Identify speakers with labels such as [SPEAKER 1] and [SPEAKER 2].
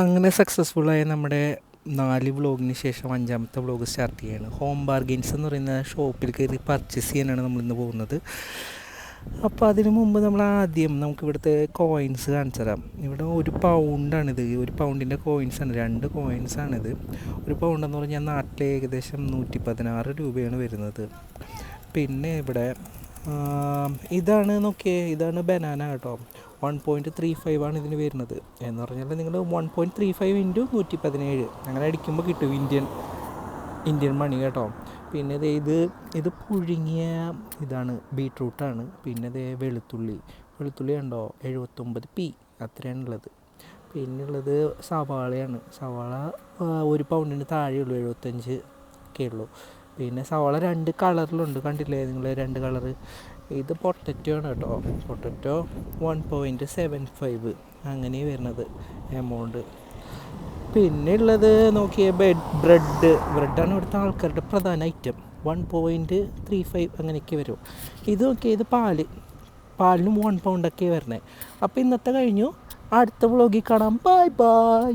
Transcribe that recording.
[SPEAKER 1] അങ്ങനെ സക്സസ്ഫുള്ളായ നമ്മുടെ നാല് വ്ളോഗിന് ശേഷം അഞ്ചാമത്തെ വ്ളോഗ് സ്റ്റാർട്ട് ചെയ്യാണ്. ഹോം ബാർഗെയിൻസ് എന്ന് പറയുന്ന ഷോപ്പിൽ കയറി പർച്ചേസ് ചെയ്യാനാണ് നമ്മളിന്ന് പോകുന്നത്. അപ്പോൾ അതിനു മുമ്പ് നമ്മൾ ആദ്യം നമുക്ക് ഇവിടുത്തെ കോയിൻസ് കാണിച്ചു തരാം ഇവിടെ ഒരു പൗണ്ടാണിത് ഒരു പൗണ്ടിന്റെ കോയിൻസാണ് രണ്ട് കോയിൻസാണിത് ഒരു പൗണ്ടെന്ന് പറഞ്ഞാൽ നാട്ടിൽ ഏകദേശം നൂറ്റി പതിനാറ് രൂപയാണ് വരുന്നത്. പിന്നെ ഇവിടെ ഇതാണ് നോക്കിയേ ഇതാണ് ബനാന കേട്ടോ. വൺ പോയിന്റ് ത്രീ ഫൈവ് ആണ് ഇതിന് വരുന്നത്. എന്ന് പറഞ്ഞാൽ നിങ്ങൾ one point three five into നൂറ്റി പതിനേഴ് അങ്ങനെ അടിക്കുമ്പോൾ കിട്ടും ഇന്ത്യൻ ഇന്ത്യൻ മണി കേട്ടോ. പിന്നെ ഇത് ഇത് പുഴുങ്ങിയ ഇതാണ് ബീട്രൂട്ടാണ് പിന്നെ ദേ വെളുത്തുള്ളി. വെളുത്തുള്ളി ഉണ്ടോ എഴുപത്തൊമ്പത് പി അത്രയാണുള്ളത്. പിന്നുള്ളത് സവാളയാണ്. സവാള ഒരു പൗണ്ടിന് താഴെയുള്ളൂ എഴുപത്തഞ്ച് ഒക്കെ ഉള്ളൂ. പിന്നെ സവാള രണ്ട് കളറിലുണ്ട്. കണ്ടില്ലേ നിങ്ങൾ രണ്ട് കളർ ഇത് പൊട്ടറ്റോ ആണ് കേട്ടോ. Potato one point seven five അങ്ങനെ വരുന്നത് എമൗണ്ട് പിന്നെ ഉള്ളത് നോക്കിയ ബെഡ് ബ്രെഡ് ബ്രെഡാണ് ഇവിടുത്തെ ആൾക്കാരുടെ പ്രധാന item one point three five അങ്ങനെയൊക്കെ വരും. ഇത് നോക്കിയത് പാൽ. പാലിനും വൺ പൗണ്ടൊക്കെ വരണേ അപ്പോൾ ഇന്നത്തെ കഴിഞ്ഞു. അടുത്ത വ്ളോഗിൽ കാണാം. Bye bye